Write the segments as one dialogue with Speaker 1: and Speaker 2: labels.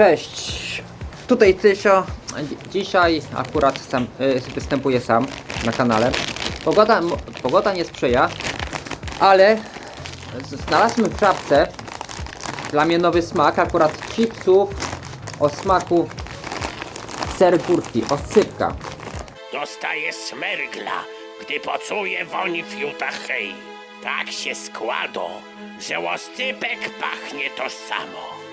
Speaker 1: Cześć, tutaj Cysio. Dzi- Dzisiaj akurat sam, y, występuję sam na kanale. Pogoda, pogoda nie sprzyja, ale znalazłem w czapce dla mnie nowy smak, akurat chipsów o smaku ser górki, oscypka.
Speaker 2: Dostaje smergla, gdy poczuje woń fiuta hej. Tak się składa, że łoscypek pachnie tożsamo.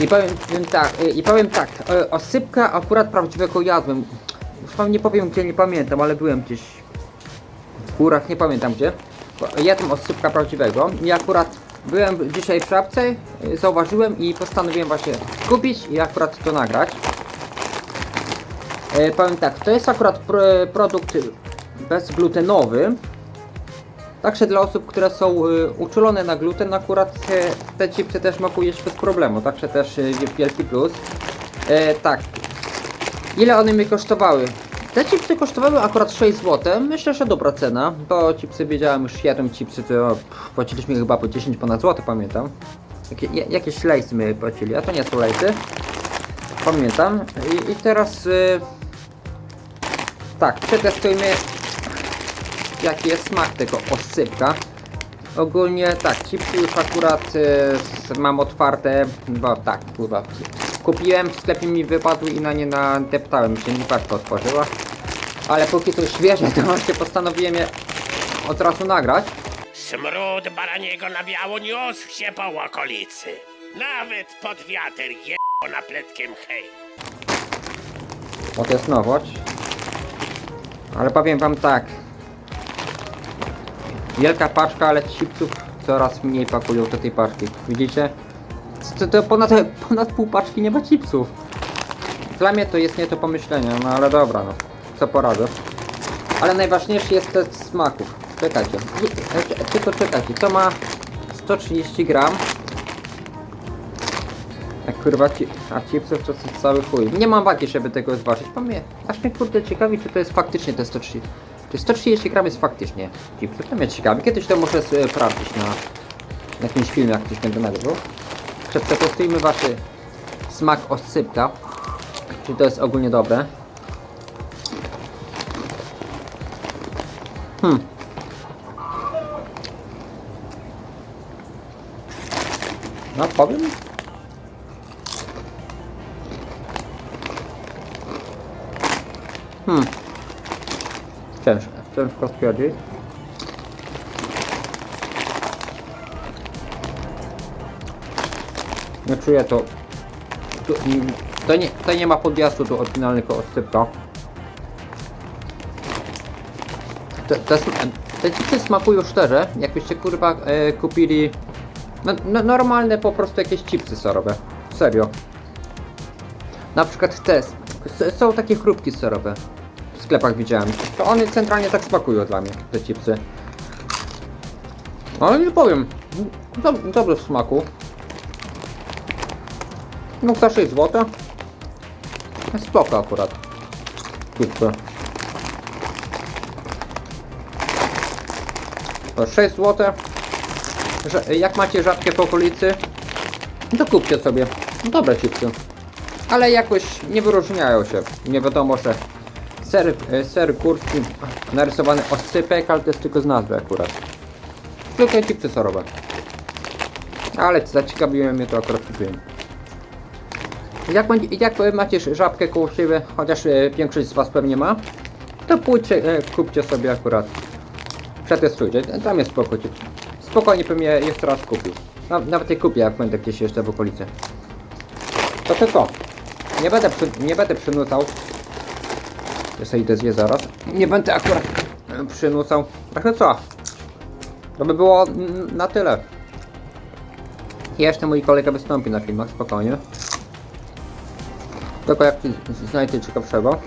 Speaker 1: I powiem, tak, y, i powiem tak, y, osypka akurat prawdziwego jadłem. Już wam nie powiem gdzie, nie pamiętam, ale byłem gdzieś w górach, nie pamiętam gdzie. Jadłem osypka prawdziwego i akurat byłem dzisiaj w czapce, y, zauważyłem i postanowiłem właśnie kupić i akurat to nagrać. E, powiem tak, to jest akurat pr produkt bezglutenowy. Także dla osób, które są y, uczulone na gluten, akurat te chipsy też jeść bez problemu, także też y, wielki plus. E, tak, ile one mi kosztowały? Te chipsy kosztowały akurat 6 zł, myślę, że dobra cena, bo chipsy wiedziałem już jednym chipsy, to płaciliśmy chyba po 10 ponad zł, pamiętam. Jakie, ja- jakieś lejsy my płacili, a to nie są lejsy. Pamiętam. I, i teraz... Y, tak, przetestujmy jaki jest smak tego oscypka. Ogólnie tak, chipsy już akurat y, mam otwarte, bo tak, kurwa, kupiłem, w sklepie mi wypadły i na nie nadeptałem, się nie paczka otworzyła. Ale póki są świeże, to właśnie postanowiłem je od razu nagrać.
Speaker 2: Smród baraniego na biało niósł się po okolicy. Nawet pod wiater je napletkiem hej.
Speaker 1: Bo to jest nowość. Ale powiem wam tak. Wielka paczka, ale chipsów coraz mniej pakują do tej paczki. Widzicie? To, to ponad, ponad pół paczki nie ma chipsów. Dla mnie to jest nie do pomyślenia, no ale dobra, no. Co poradzę. Ale najważniejszy jest test smaków. Czekajcie. Tylko czekajcie. To ma 130 gram. Jak kurwa, ci, a chipsów to jest cały chuj. Nie mam wagi, żeby tego zważyć. Pamię, aż mnie kurde ciekawi, czy to jest faktycznie te 130. Czy 130 gram jest faktycznie? To mnie ciekawi. Kiedyś to muszę sobie sprawdzić na, na jakimś filmie, jak ktoś będę nagrywał. Przetestujmy waszy smak oscypka. Czy to jest ogólnie dobre? Hmm. No powiem, Hmm. Ciężko, ciężko stwierdzić. Nie czuję to. Tu, to, nie, to nie ma podjazdu do oryginalnego oscypka. Te, te, te chipsy smakują szczerze, jakbyście kurwa e, kupili no, no, normalne po prostu jakieś chipsy serowe. Serio. Na przykład te są takie chrupki serowe. W sklepach widziałem. To one centralnie tak smakują dla mnie, te chipsy. Ale nie powiem. Do, dobre w smaku. No za 6 zł. Spoko akurat. Chipsy. To 6 zł. Jak macie rzadkie po okolicy, to kupcie sobie. Dobre chipsy ale jakoś nie wyróżniają się. Nie wiadomo, że ser, e, ser kurski narysowany oscypek, ale to jest tylko z nazwy akurat. Zwykłe chipsy serowe. Ale zaciekawiło mnie to akurat kupiłem. Jak, jak macie żabkę koło siebie, chociaż e, większość z Was pewnie ma, to pójdźcie, e, kupcie sobie akurat. Przetestujcie, tam jest spoko chips. Spokojnie bym je jeszcze raz kupił. Na, nawet je kupię, jak będę gdzieś jeszcze w okolicy. To tylko. Nie będę, przy, nie będę przynucał. Ja sobie idę zje zaraz. Nie będę akurat e, przynucał. Także co? To by było na tyle. Jeszcze mój kolega wystąpi na filmach, spokojnie. Tylko jak znajdzie ciekawszego.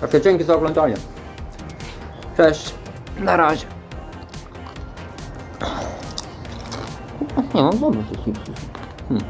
Speaker 1: Także dzięki za oglądanie. Cześć. Na razie. Nie, no chipsy. Hmm.